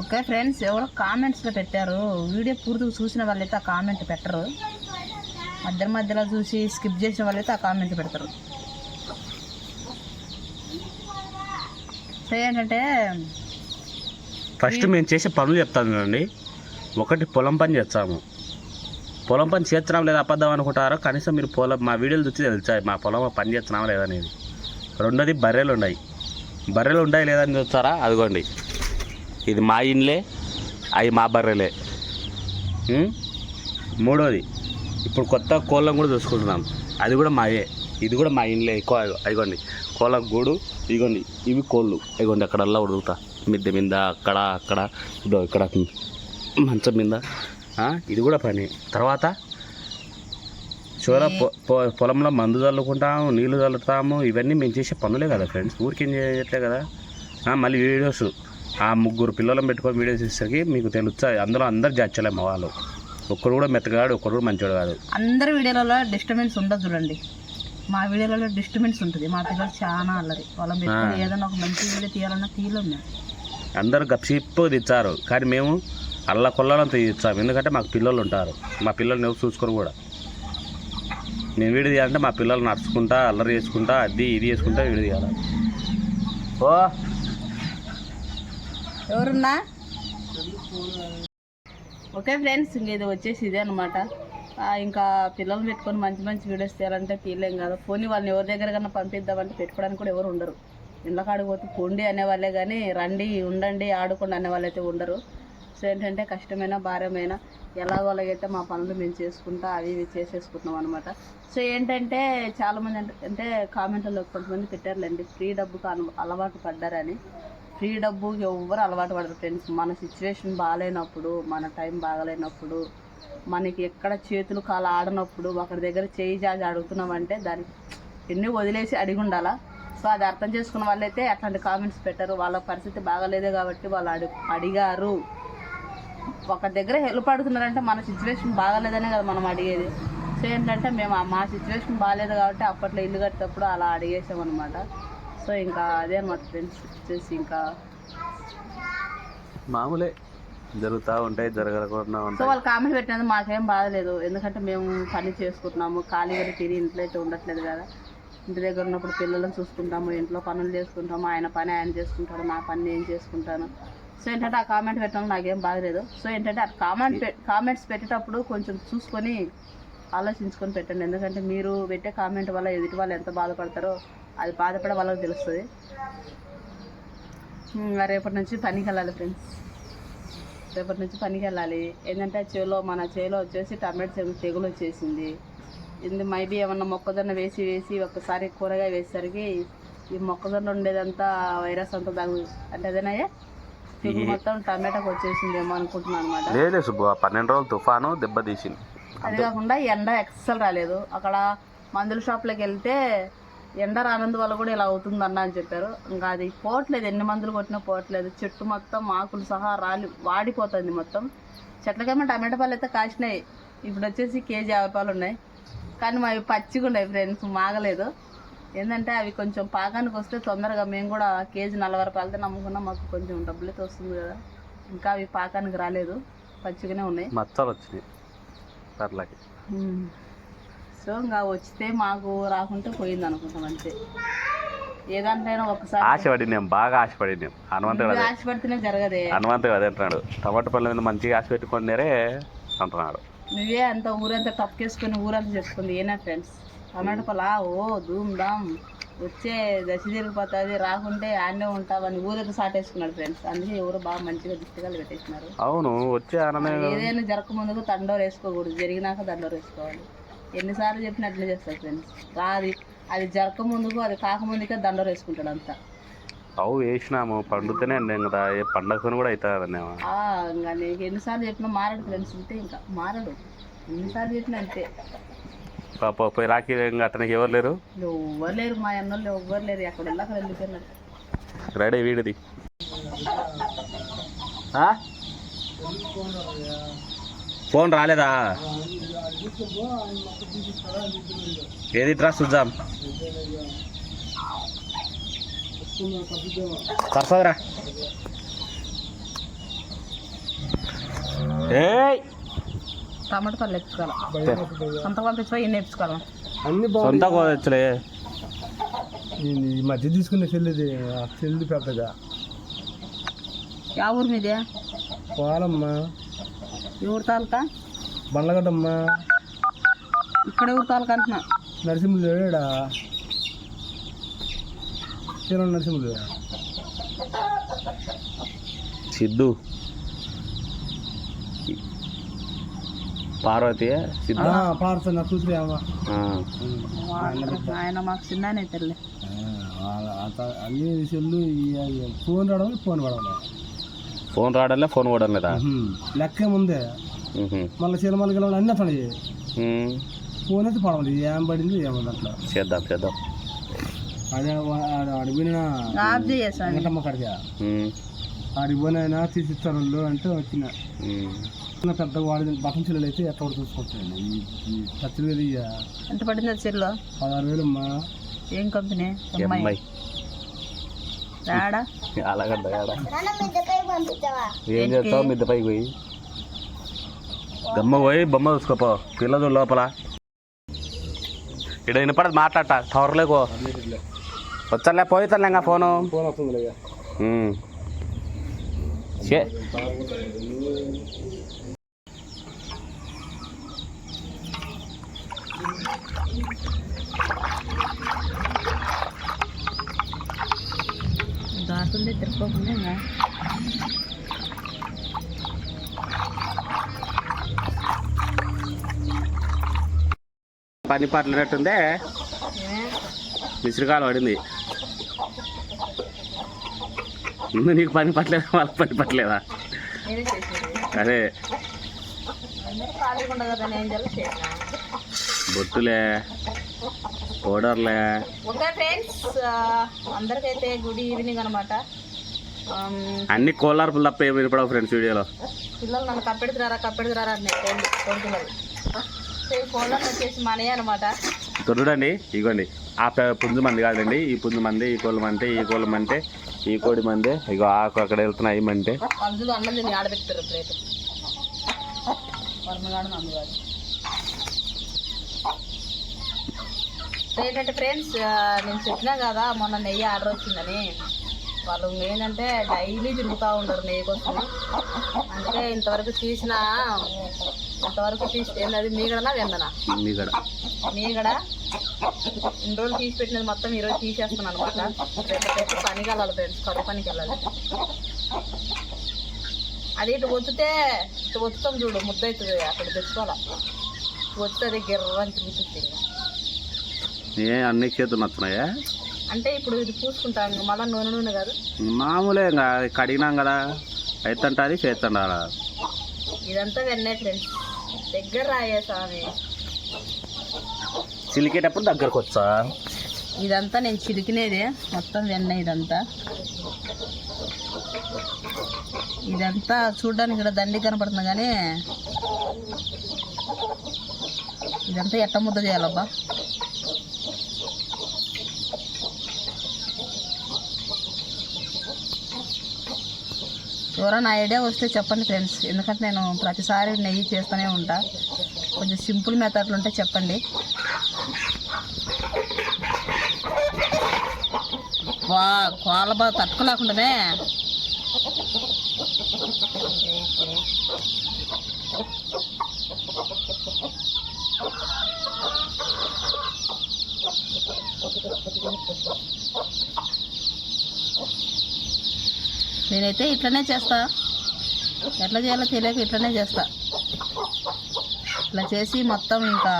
Okay friends ఎవరో కామెంట్స్లో పెట్టారు. వీడియో పూర్తిగా చూసిన వాళ్ళైతే ఆ కామెంట్ పెట్టరు. మధ్య మధ్యలో చూసి స్కిప్ చేసిన వాళ్ళైతే ఆ కామెంట్ పెడతారు. సో ఏంటంటే ఫస్ట్ మేము చేసే పనులు చెప్తాను చూడండి. ఒకటి పొలం పని చేస్తాము. పొలం పని చేస్తున్నాం లేదా అబద్ధం అనుకుంటారో కనీసం మీరు పొలం మా వీడియోలు చూసి తెలుసా? మా పొలం పని చేస్తున్నామా లేదా అనేది. రెండోది బర్రెలు ఉన్నాయి. బర్రెలు ఉన్నాయి లేదని చూస్తారా? అదిగోండి. ఇది మా ఇండ్లే అవి మా బర్రెలే. మూడోది ఇప్పుడు కొత్త కోళ్ళం కూడా చూసుకుంటున్నాం. అది కూడా మాయే. ఇది కూడా మా ఇండ్లే. ఎక్కువ అయిగోండి. కోళ్ళ గూడు ఇదిగోండి ఇవి కోళ్ళు. ఇదిగోండి అక్కడల్లా ఉడుకుతా. మిద్దె మీద అక్కడ అక్కడ. ఇదో ఇక్కడ మంచం మీద. ఇది కూడా పని. తర్వాత చూడ పొ- పొలంలో మందు చల్లుకుంటాము నీళ్ళు చల్లుతాము ఇవన్నీ మేము చేసే పనులే కదా ఫ్రెండ్స్. ఊరికేం చేయట్లే కదా. మళ్ళీ వీడియోస్. ఆ ముగ్గురు పిల్లలను పెట్టుకొని వీడియోస్ ఇచ్చేసరికి మీకు తెలుస్తుంది అందులో అందరు జడ్చలే మా వాళ్ళు ఒక్కడు కూడా మెత్తగాడు ఒక్కడు కూడా మంచోడు కాదు. అందరి వీడియోలలో డిస్టర్బెన్స్ ఉండదు చూడండి. మా వీడియోలలో డిస్టర్బెన్స్ ఉంటుంది. మా పిల్లలు చాలా అల్లరి. వాళ్ళని పెట్టుకొని ఏదైనా ఒక మంచి వీడియో తీయాలన్నా తీయలేము మేము. అందరూ గప్సిప్పు తెచ్చారు. కానీ మేము అల్ల కొల్లాలంతా ఇచ్చాము ఎందుకంటే మాకు పిల్లలు ఉంటారు. మా పిల్లల్ని ఎవరు చూసుకొని కూడా. నేను వీడియో తీయాలంటే మా పిల్లలు నడుచుకుంటా అల్లరి చేసుకుంటా అది ఇది చేసుకుంటా వీడియో తీయాలి. ఓ ఎవరున్నా? ఓకే ఫ్రెండ్స్ ఇంకేదో ఇది వచ్చేసి ఇదే అనమాట ఇంకా పిల్లలు పెట్టుకొని మంచి మంచి వీడియోస్ తీయాలంటే ఫీలేం కాదు. పోనీ వాళ్ళని ఎవరి దగ్గర కన్నా పంపిద్దామంటే పెట్టుకోవడానికి కూడా ఎవరు ఉండరు. ఇంట్లో కాడికి పోతే పొండి అనేవాళ్ళే కానీ రండి ఉండండి ఆడుకోండి అనే వాళ్ళైతే ఉండరు. సో ఏంటంటే కష్టమైన భారమైన ఎలాగోలాగైతే మా పనులు మేము చేసుకుంటా అవి ఇవి చేసేసుకుంటున్నాం అనమాట సో ఏంటంటే చాలామంది అంటే అంటే కామెంట్లలో కొంతమంది పెట్టారులేండి ఫ్రీ డబ్బుకు అలవాటు పడ్డారని. ఫ్రీ డబ్బు ఎవ్వరు అలవాటు పడరు ఫ్రెండ్స్. మన సిచ్యువేషన్ బాగాలేనప్పుడు మన టైం బాగాలేనప్పుడు మనకి ఎక్కడ చేతులు కాలు ఆడనప్పుడు ఒకరి దగ్గర చేయి జాజి అడుగుతున్నామంటే దానికి ఎన్ని వదిలేసి అడిగి ఉండాలా? సో అది అర్థం చేసుకున్న వాళ్ళైతే అట్లాంటి కామెంట్స్ పెట్టరు. వాళ్ళ పరిస్థితి బాగాలేదే కాబట్టి వాళ్ళు అడి అడిగారు. ఒక దగ్గర హెల్ప్ అడుగుతున్నారంటే మన సిచ్యువేషన్ బాగాలేదనే కదా మనం అడిగేది. సో ఏంటంటే మేము మా సిచ్యువేషన్ బాగాలేదు కాబట్టి అప్పట్లో ఇల్లు కట్టేటప్పుడు అలా అడిగేసాం అనమాట సో ఇంకా. అదే అనమాట ఫ్రెండ్స్ వచ్చేసి ఇంకా. మామూలే. జరుగుతూ ఉంటాయి జరగకుండా సో వాళ్ళు కామెంట్ పెట్టినందుకు మాకేం బాధలేదు ఎందుకంటే మేము పని చేసుకుంటున్నాము. ఖాళీగా తిరిగి ఇంట్లో అయితే ఉండట్లేదు కదా. ఇంటి దగ్గర ఉన్నప్పుడు పిల్లలను చూసుకుంటాము ఇంట్లో పనులు చేసుకుంటాము. ఆయన పని ఆయన చేసుకుంటాడు నా పని నేను చేసుకుంటాను. సో ఏంటంటే ఆ కామెంట్ పెట్టడం నాకేం బాధలేదు సో ఏంటంటే ఆ కామెంట్ కామెంట్స్ పెట్టేటప్పుడు కొంచెం చూసుకొని ఆలోచించుకొని పెట్టండి. ఎందుకంటే మీరు పెట్టే కామెంట్ వల్ల ఎదుటి వాళ్ళు ఎంత బాధపడతారో అది బాధపడే వాళ్ళకి తెలుస్తుంది. రేపటి నుంచి పనికి వెళ్ళాలి ఫ్రెండ్స్ రేపటి నుంచి పనికి వెళ్ళాలి. ఏంటంటే చేలో మన చేలో వచ్చేసి టమాటో తెగులు వచ్చేసింది. ఇది మైబీ ఏమన్నా మొక్కజొన్న వేసి వేసి ఒక్కసారి కూరగాయ వేసేసరికి ఈ మొక్కజొన్న ఉండేదంతా వైరస్ అంతా తగ్గు అంటే అదేనాయే తెగులు మొత్తం టమాటాకి వచ్చేసింది ఏమో అనుకుంటున్నాను అనమాట లేదే సుబ్బు పన్నెండు రోజులు తుఫాను దెబ్బతీసింది అది కాకుండా ఎండ ఎక్సెల్ రాలేదు. అక్కడ మందుల షాప్లోకి వెళ్తే ఎండ రానందు వల్ల కూడా ఇలా అవుతుందన్న అని చెప్పారు. ఇంకా అది పోవట్లేదు. ఎన్ని మందులు కొట్టినా పోవట్లేదు. చెట్టు మొత్తం ఆకులు సహా రాలి వాడిపోతుంది మొత్తం. చెట్లకేమో టమాటా పళ్ళు అయితే కాసినాయి. ఇప్పుడు వచ్చేసి కేజీ యాభై పాలు ఉన్నాయి. కానీ అవి పచ్చిగా ఉన్నాయి ఫ్రెండ్స్. మాగలేదు. ఏంటంటే అవి కొంచెం పాకానికి వస్తే తొందరగా మేము కూడా కేజీ నలభై రూపాయలతో నమ్ముకున్నా. మాకు కొంచెం డబ్బులు అయితే వస్తుంది కదా. ఇంకా అవి పాకానికి రాలేదు. పచ్చిగానే ఉన్నాయి. మచ్చలు వచ్చినాయి పర్లకి. మ్మ్. సో ఇంకా వచ్చితే మాకు రాకుంటే పోయింది అనుకుంటాం అంతే. ఏదంటైనా ఒకసారి ఆశపడినాం బాగా ఆశపడినాం హనుమంతుడు నువ్వు అదే. ఆశపడితేనే జరగదే. హనుమంతుడు అదే అంటున్నాడు. టమాటా పళ్ళ మీద మంచిగా ఆశ పెట్టుకున్నారే అంటున్నాడు. నువ్వే అంత ఊరంతా టప్కేసుకొని ఊరంతా చెప్పుకుంది. ఏనా ఫ్రెండ్స్ టమాటా పలా ఓ ధూమ్ ధామ్. వచ్చే దశ తిరిగిపోతుంది రాకుంటే ఆడనే ఉంటావని ఊరికి సాటేసుకున్నాడు ఫ్రెండ్స్ అందుకే ఎవరు బాగా మంచిగా దిష్టిగా పెట్టేసినారు. అవును వచ్చే ఏదైనా జరగక ముందుకు దండోరు వేసుకోకూడదు. జరిగినాక దండోరు వేసుకోవాలి. ఎన్నిసార్లు చెప్పినా అట్లే చేస్తారు ఫ్రెండ్స్ రాది అది జరగక ముందుకు అది కాకముందుకే దండోరు వేసుకుంటాడు అంతా. అవు వేసినాము పండుతూనే అండి కదా ఏ పండగతో కూడా అవుతుంది ఇంకా నీకు ఎన్నిసార్లు చెప్పినా మారడు ఫ్రెండ్స్ ఉంటే ఇంకా. మారడు. ఎన్నిసార్లు చెప్పినా అంతే. పాప పోయి రాకి అతనికి ఎవరు లేరు? ఎవ్వరు లేరు మా అన్నోళ్ళు ఎవ్వరు లేరు ఎక్కడ వెళ్ళి అక్కడ వెళ్ళిపోయినారు. రెడీ వీడిది. ఫోన్ రాలేదా? ఏది ట్రా చూద్దాం. సరసరా ఏయ్! టమాటా పళ్ళు ఎప్పుకోవాలి సొంత పంపించో ఎన్ని ఎప్పుకోవాలి అన్ని సొంత కోదచ్చులే బాగుంది ఈ మధ్య తీసుకున్న చెల్లిది ఆ చెల్లిది పెద్దగా. యా ఊరు మీదే? పోవాలమ్మా. ఎవరు తాలూకా? బండ్లగడ్డమ్మా. ఇక్కడ ఎవరు తాలూకా అంటున్నా. నరసింహులు లేడా శ్రీరామ్ నరసింహులు సిద్ధు. పార్వతి సిద్ధు. పాడుతా నా కూతురు. ఆయన మాకు చిన్ననే తెల్లే. అన్ని సెల్లు ఈ- ఫోన్ రావడం ఫోన్ పడవలే. ఫోన్ రావడంలే ఫోన్ కూడా లేదా లెక్క ముందే. మళ్ళీ చీరమల్లి గెలవడం అన్నీ అట్లా. ఫోన్ అయితే పడవలేదు ఏం పడింది ఏముంది అట్లా. చేద్దాం చేద్దాం. అదే అడిగిన వెంకటమ్మ కడిగా. అడిగిపోయినా తీసిస్తారు వాళ్ళు అంటే వచ్చిన. చిన్న పెద్ద వాడి బట్టల చెల్లెలు అయితే ఎక్కడ చూసుకుంటాను ఈ ఇయ్య. ఎంత పడింది చీరలో? పదహారు వేలు అమ్మా. ఏం కంపెనీ రాడా? అలాగడ్డ ఏం చేస్తావు మిద్ద పైకి పోయి? గమ్మ పోయి బొమ్మ చూసుకోపో పిల్లదు లోపల. ఇక్కడ వినపడదు మాట్లాడట టవర్లేకో వచ్చలే పోయితలే ఇంకా ఫోను. ఫోన్ దాటుతుంది తిరుక్కోకుండా ఇంకా. పని పట్టినట్టుందే. మిశ్రకాలు పడింది. ముందు నీకు పని పట్టలేదా? వాళ్ళకి పని పట్టలేదా? అదే. బొట్టులే పౌడర్లే. ఓకే ఫ్రెండ్స్ అందరికైతే గుడ్ ఈవినింగ్ అనమాట అన్ని కోలార్పులు తప్ప ఏమి వినపడవు ఫ్రెండ్స్ వీడియోలో. పిల్లలు నన్ను కప్పెడుతురారా కప్పెడుతురారా అని కోరుతున్నారు కోళ్ళని వచ్చేసి మనయే అనమాట ఇక్కడ చూడండి ఇగోండి. ఆ పుంజు మంది కాదండి ఈ పుంజు మంది ఈ కోళ్ళ మంటే ఈ కోళ్ళ మంటే ఈ కోడి మందే ఇగో ఆకు అక్కడ వెళ్తున్నాయి మంటే. అందులో అన్నం తిని ఆడబెట్టారు ప్లేట్ వర్మగాడు నందు కాదు. ఏంటంటే ఫ్రెండ్స్ నేను చెప్పినా కదా మొన్న నెయ్యి ఆర్డర్ వచ్చిందని. వాళ్ళు ఏంటంటే డైలీ తిరుగుతూ ఉండరు నెయ్యి కోసం. అంటే ఇంతవరకు తీసిన ఇంతవరకు తీసి ఏంటది మీగడనా వెందనా మీగడ. మీగడ? ఇన్ని రోజులు తీసి పెట్టినది మొత్తం ఈరోజు తీసేస్తున్నాను అనమాట రేపటి పనికి వెళ్ళాలి ఫ్రెండ్స్ కరువు పనికి వెళ్ళాలి. అది ఇటు ఒత్తితే ఇటు ఒత్తుతాం చూడు ముద్ద అవుతుంది అక్కడ తెచ్చుకోవాలి. ఒత్తితే అది గిర్రని తిరుగుతుంది. ఏ అన్ని చేతులు నచ్చున్నాయా అంటే ఇప్పుడు ఇది పూసుకుంటాం ఇంకా మళ్ళీ నూనె నూనె కాదు? మామూలే ఇంకా కడిగినాం కదా అయితంటాది చేస్తుండాలా ఇదంతా వెన్నే ఫ్రెండ్స్. దగ్గర రాయే స్వామి చిలికేటప్పుడు దగ్గరకు వచ్చా? ఇదంతా నేను చిలికినేది మొత్తం వెన్న ఇదంతా. ఇదంతా చూడడానికి ఇక్కడ దండి కనపడుతుంది కానీ ఇదంతా ఎట్ట ముద్ద చేయాలబ్బా? ఎవరైనా ఐడియా వస్తే చెప్పండి ఫ్రెండ్స్. ఎందుకంటే నేను ప్రతిసారి నెయ్యి చేస్తూనే ఉంటా. కొంచెం సింపుల్ మెథడ్లు ఉంటే చెప్పండి. వా కోలబా బాగా తట్టుకోలేకుండానే నేనైతే ఇట్లనే చేస్తా. ఎట్లా చేయాలో తెలియక ఇట్లనే చేస్తా. ఇట్లా చేసి మొత్తం ఇంకా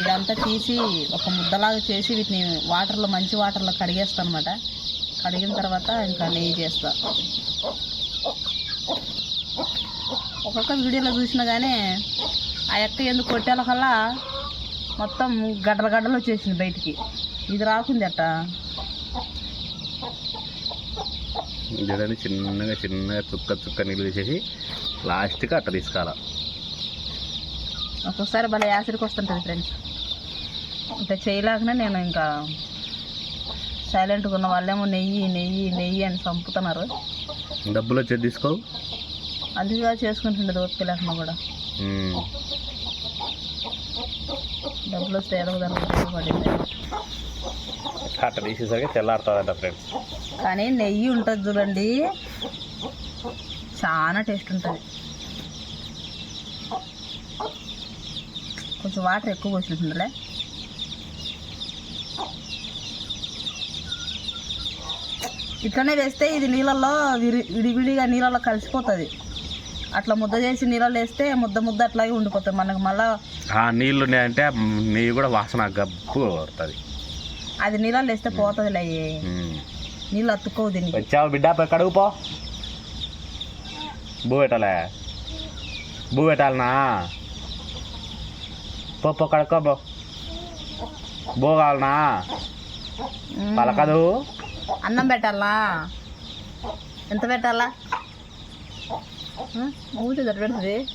ఇదంతా తీసి ఒక ముద్దలాగా చేసి వీటిని వాటర్లో మంచి వాటర్లో కడిగేస్తాను అనమాట కడిగిన తర్వాత ఇంకా నెయ్యి చేస్తా. ఒక్కొక్క వీడియోలో చూసినా కానీ ఆ ఎక్క ఎందుకు కొట్టేల కల్లా మొత్తం గడ్డల గడ్డలు వచ్చేసింది బయటికి. ఇది రాకుంది అట్ట? చూడండి చిన్నగా చిన్నగా చుక్క చుక్క నీళ్ళు వేసేసి లాస్ట్కి అట్ట తీసుకురాల ఒక్కొక్కసారి భలే యాసిడ్కి వస్తుంటుంది ఫ్రెండ్స్. ఇంకా చేయలేకనే నేను ఇంకా సైలెంట్గా ఉన్న వాళ్ళేమో నెయ్యి నెయ్యి నెయ్యి అని చంపుతున్నారు. డబ్బులు వచ్చేది తీసుకో. అందుకే చేసుకుంటుండదు ఓపిక లేకుండా కూడా. డబ్బులు వస్తే ఎదగదానికి పడింది అట్ట తీసేసరికి తెల్లారుతుందంట ఫ్రెండ్స్ కానీ నెయ్యి ఉంటుంది చూడండి. చాలా టేస్ట్ ఉంటుంది. కొంచెం వాటర్ ఎక్కువ పోసినట్టుండలే ఇట్లనే వేస్తే ఇది నీళ్ళల్లో విరి విడివిడిగా నీళ్ళల్లో కలిసిపోతుంది. అట్లా ముద్ద చేసి నీళ్ళలో వేస్తే ముద్ద ముద్ద అట్లాగే ఉండిపోతుంది. మనకు మళ్ళా ఆ నీళ్ళు ఉన్నాయంటే నెయ్యి కూడా వాసన గబ్బు అది నీళ్ళలో వేస్తే పోతుంది నీళ్ళు అతుక్కోవు దీనికి. వచ్చావు బిడ్డ కడుగుపో బూ పెట్టాలే. బూ పెట్టాలనా? పో పో కడుక్కో పో. బో కావాలనా? మ్మ్. పలకదు. అన్నం పెట్టాలా? ఎంత పెట్టాలా? 응? 어제 날을 하래.